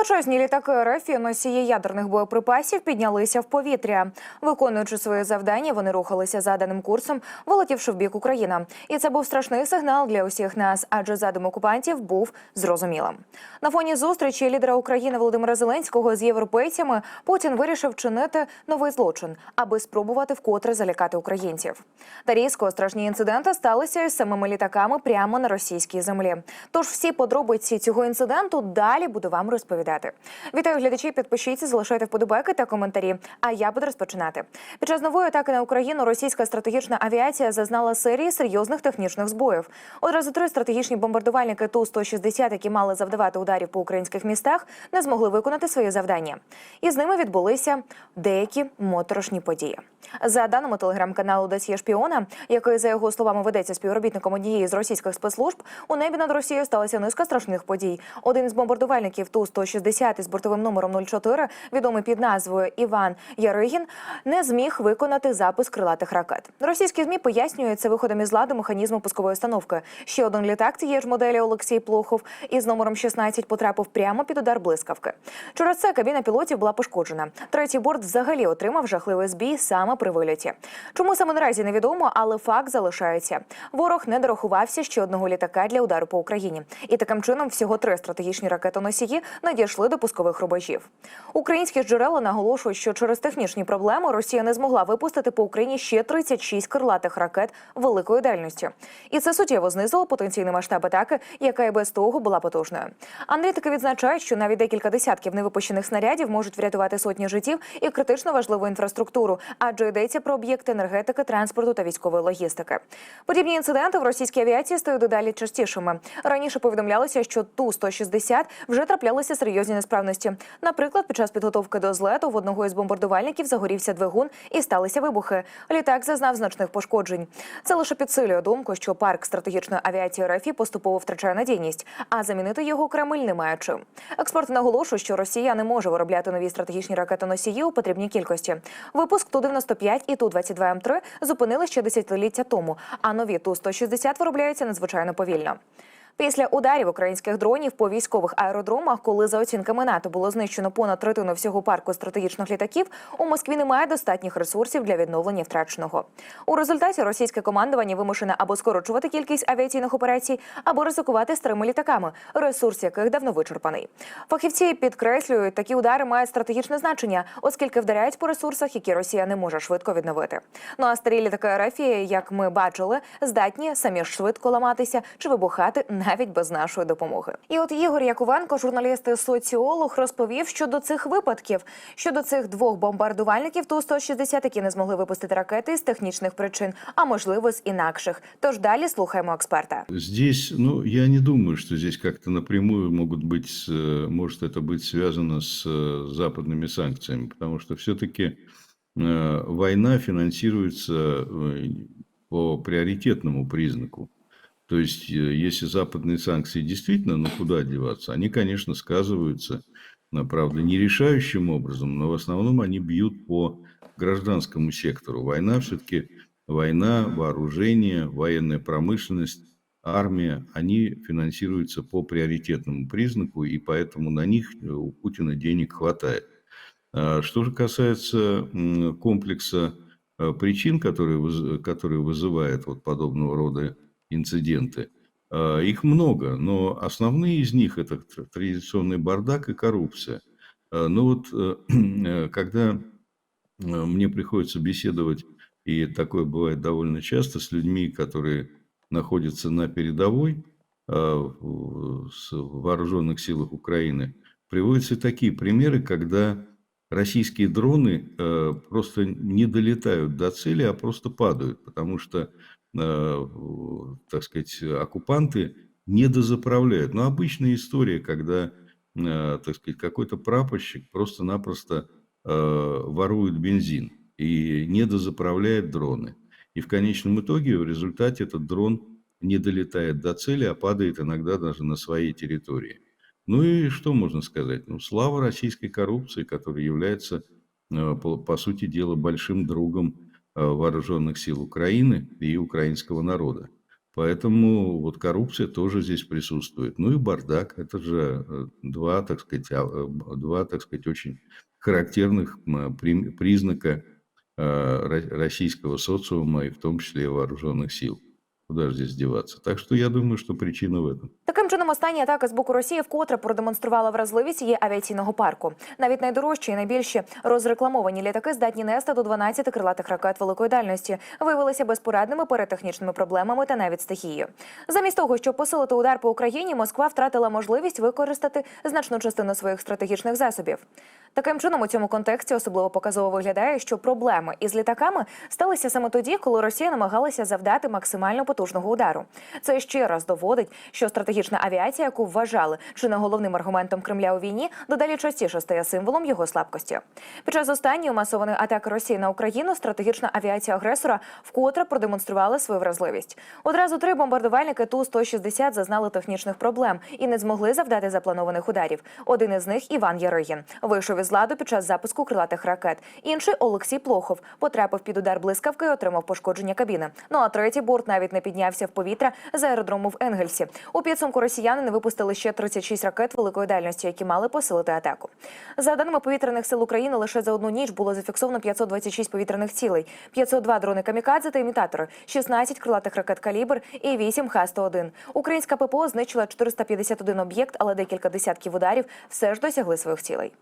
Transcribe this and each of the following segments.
Величезні літаки РФ і носії ядерних боєприпасів піднялися в повітря. Виконуючи своє завдання, вони рухалися заданим курсом, вилетівши в бік України. І це був страшний сигнал для усіх нас, адже задум окупантів був зрозумілим. На фоні зустрічі лідера України Володимира Зеленського з європейцями Путін вирішив чинити новий злочин, аби спробувати вкотре залякати українців. Та різко страшні інциденти сталися із самими літаками прямо на російській землі. Тож всі подробиці цього інциденту далі буду вам розповідати. Вітаю глядачі, підпишіться, залишайте вподобайки та коментарі. А я буду розпочинати. Під час нової атаки на Україну російська стратегічна авіація зазнала серії серйозних технічних збоїв. Одразу три стратегічні бомбардувальники Ту-160, які мали завдавати ударів по українських містах, не змогли виконати своє завдання. І з ними відбулися деякі моторошні події. За даними телеграм-каналу Досьє шпіона, який за його словами ведеться співробітником однієї з російських спецслужб, у небі над Росією сталася низка страшних подій. Один з бомбардувальників Ту-160 із бортовим номером 04, відомий під назвою Іван Яригін, не зміг виконати запуск крилатих ракет. Російські змі пояснюють це виходом із ладу механізму пускової установки. Ще один літак цієї ж моделі Олексій Плохов із номером 16 потрапив прямо під удар блискавки. Через це кабіна пілотів була пошкоджена. Третій борт взагалі отримав жахливий збій саме при вильоті. Чому саме наразі невідомо, але факт залишається. Ворог не дорахувався ще одного літака для удару по Україні, і таким чином всього три стратегічні ракетоносії надійшли до пускових рубежів. Українські джерела наголошують, що через технічні проблеми Росія не змогла випустити по Україні ще 36 крилатих ракет великої дальності, і це суттєво знизило потенційний масштаб атаки, яка і без того була потужною. Аналітики відзначають, що навіть декілька десятків невипущених снарядів можуть врятувати сотні життів і критично важливу інфраструктуру, адже йдеться про об'єкти енергетики, транспорту та військової логістики. Подібні інциденти в російській авіації стають дедалі частішими. Раніше повідомлялося, що ту 160 вже траплялися серйозні несправності. Наприклад, під час підготовки до злету в одного із бомбардувальників загорівся двигун і сталися вибухи. Літак зазнав значних пошкоджень. Це лише підсилює думку, що парк стратегічної авіації РФ поступово втрачає надійність, а замінити його Кремль не має чим. Експерти наголошують, що Росія не може виробляти нові стратегічні ракетоносії у потрібній кількості. Випуск Ту-95 і Ту-22М3 зупинили ще десятиліття тому, а нові Ту-160 виробляються надзвичайно повільно. Після ударів українських дронів по військових аеродромах, коли за оцінками НАТО було знищено понад третину всього парку стратегічних літаків, у Москві немає достатніх ресурсів для відновлення втраченого. У результаті російське командування вимушене або скорочувати кількість авіаційних операцій, або ризикувати старими літаками, ресурс яких давно вичерпаний. Фахівці підкреслюють, такі удари мають стратегічне значення, оскільки вдаряють по ресурсах, які Росія не може швидко відновити. Ну а старі літаки РФ, як ми бачили, здатні самі ж швидко ламатися чи вибухати навіть без нашої допомоги. І от Ігор Якувенко, журналіст і соціолог, розповів щодо цих випадків, щодо цих двох бомбардувальників Ту-160, які не змогли випустити ракети з технічних причин, а можливо з інакших. Тож далі слухаємо експерта. Здесь, ну, я не думаю, что здесь как-то напрямую могут быть, э, может это быть связано с э, западными санкциями, потому что все-таки война финансируется э, по приоритетному признаку. То есть, э, если западные санкции действительно, ну куда деваться, они, конечно, сказываются, ну, правда, не решающим образом, но в основном они бьют по гражданскому сектору. Война все-таки война, вооружение, военная промышленность, армия, они финансируются по приоритетному признаку, и поэтому на них э, у Путина денег хватает. А Что же касается комплекса э, причин, которые, которые вызывают вот подобного рода инциденты, э, их много, но основные из них это тр- традиционный бардак и коррупция. Э, Но вот э, когда мне приходится беседовать, и такое бывает довольно часто, с людьми, которые находятся на передовой в вооруженных силах Украины, приводятся такие примеры, когда российские дроны просто не долетают до цели, а просто падают, потому что, так сказать, оккупанты не дозаправляют. Но обычная история, когда, э, так сказать, какой-то прапорщик просто-напросто э, ворует бензин и не дозаправляет дроны. И в конечном итоге, в результате, этот дрон не долетает до цели, а падает иногда даже на своей территории. Ну и что можно сказать? Ну, слава российской коррупции, которая является, э, по, сути дела, большим другом э, вооруженных сил Украины и украинского народа. Поэтому вот коррупция тоже здесь присутствует. Ну и бардак. Это же э, два, так сказать, а, э, два, так сказать, очень характерных признака э, ро- российского социума и в том числе вооруженных сил. Куда же здесь деваться? Так что я думаю, что причина в этом. Таким чином, останні атаки з боку Росії вкотре продемонструвала вразливість її авіаційного парку. Навіть найдорожчі і найбільші розрекламовані літаки, здатні нести до 12 крилатих ракет великої дальності, виявилися безпорадними перед технічними проблемами та навіть стихією. Замість того, щоб посилити удар по Україні, Москва втратила можливість використати значну частину своїх стратегічних засобів. Таким чином, у цьому контексті особливо показово виглядає, що проблеми із літаками сталися саме тоді, коли Росія намагалася завдати максимально потужного удару. Це ще раз доводить, що стратегічна авіація, яку вважали чи не головним аргументом Кремля у війні, дедалі частіше стає символом його слабкості. Під час останньої масованої атаки Росії на Україну стратегічна авіація агресора вкотре продемонструвала свою вразливість. Одразу три бомбардувальники ту 160 зазнали технічних проблем і не змогли завдати запланованих ударів. Один із них Іван Яригін вийшов із ладу під час запуску крилатих ракет. Інший Олексій Плохов потрапив під удар блискавки і отримав пошкодження кабіни. Ну а третій борт навіть не піднявся в повітря з аеродрому в Енгельсі. У підсумку росіяни не випустили ще 36 ракет великої дальності, які мали посилити атаку. За даними повітряних сил України, лише за одну ніч було зафіксовано 526 повітряних цілей, 502 дрони камікадзе та імітатори, 16 крилатих ракет калібр і 8 Х-101. Українська ППО знищила 451 об'єкт, але декілька десятків ударів все ж досягли своїх цілей.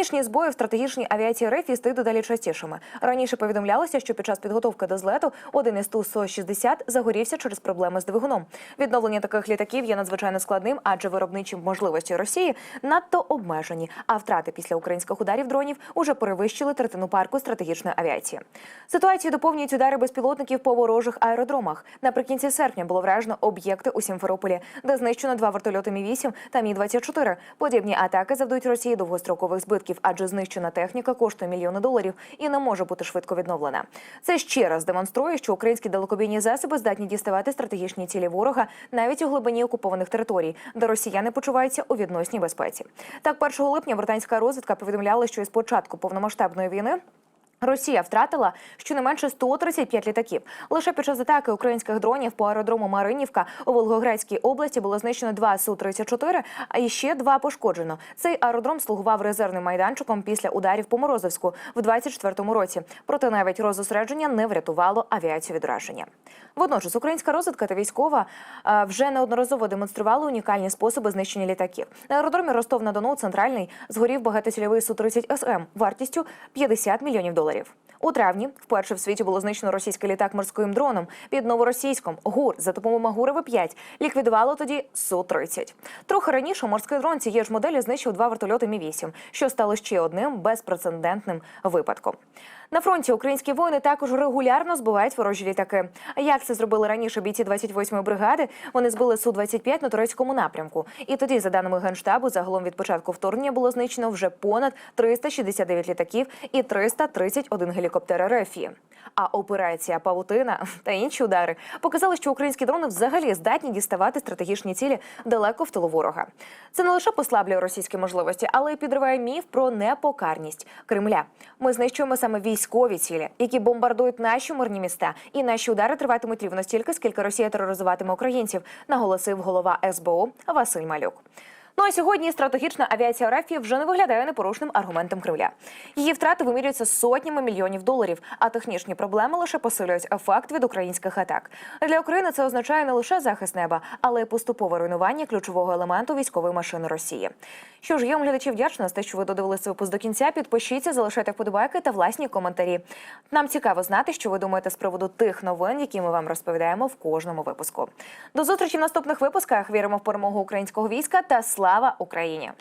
Технічні збої в стратегічній авіації РФ стають дедалі частішими. Раніше повідомлялося, що під час підготовки до злету один із Ту-160 загорівся через проблеми з двигуном. Відновлення таких літаків є надзвичайно складним, адже виробничі можливості Росії надто обмежені, а втрати після українських ударів дронів уже перевищили третину парку стратегічної авіації. Ситуацію доповнюють удари безпілотників по ворожих аеродромах. Наприкінці серпня було вражено об'єкти у Сімферополі, де знищено два вертольоти Мі-8 та Мі-24. Подібні атаки завдають Росії довгострокових збитків, адже знищена техніка коштує мільйони доларів і не може бути швидко відновлена. Це ще раз демонструє, що українські далекобійні засоби здатні діставати стратегічні цілі ворога навіть у глибині окупованих територій, де росіяни почуваються у відносній безпеці. Так, 1 липня британська розвідка повідомляла, що із початку повномасштабної війни. Росія втратила щонайменше 135 літаків. Лише під час атаки українських дронів по аеродрому Маринівка у Волгоградській області було знищено два Су-34, а іще два пошкоджено. Цей аеродром слугував резервним майданчиком після ударів по Морозовську в 24-му році. Проте навіть розосередження не врятувало авіацію від ураження. Водночас українська розвідка та військова е, вже неодноразово демонстрували унікальні способи знищення літаків. На аеродромі Ростов на Дону центральний згорів багатоцільовий Су-30 СМ вартістю 50 мільйонів доларів доларів. У травні вперше в світі було знищено російський літак морським дроном під новоросійськом ГУР за допомогою Магурева 5 ліквідувало тоді Су-30. Трохи раніше морський дрон цієї ж моделі знищив два вертольоти Мі-8, що стало ще одним безпрецедентним випадком. На фронті українські воїни також регулярно збивають ворожі літаки. Як це зробили раніше бійці 28-ї бригади? Вони збили Су-25 на турецькому напрямку. І тоді, за даними генштабу, загалом від початку вторгнення було знищено вже понад 369 літаків і 331 гелікоптер РФ. А операція Павутина та інші удари показали, що українські дрони взагалі здатні діставати стратегічні цілі далеко в тилу ворога. Це не лише послаблює російські можливості, але й підриває міф про непокарність Кремля. Ми знищуємо саме військові цілі, які бомбардують наші мирні міста, і наші удари триватимуть рівно стільки, скільки Росія тероризуватиме українців, наголосив голова СБУ Василь Малюк. Ну а сьогодні стратегічна авіація РФ вже не виглядає непорушним аргументом Кремля. Її втрати вимірюються сотнями мільйонів доларів, а технічні проблеми лише посилюють ефект від українських атак. Для України це означає не лише захист неба, але й поступове руйнування ключового елементу військової машини Росії. Що ж, я вам глядачі вдячна за те, що ви додивилися випуск до кінця. Підпишіться, залишайте вподобайки та власні коментарі. Нам цікаво знати, що ви думаєте з приводу тих новин, які ми вам розповідаємо в кожному випуску. До зустрічі в наступних випусках. Віримо в перемогу українського війська та слава Україні!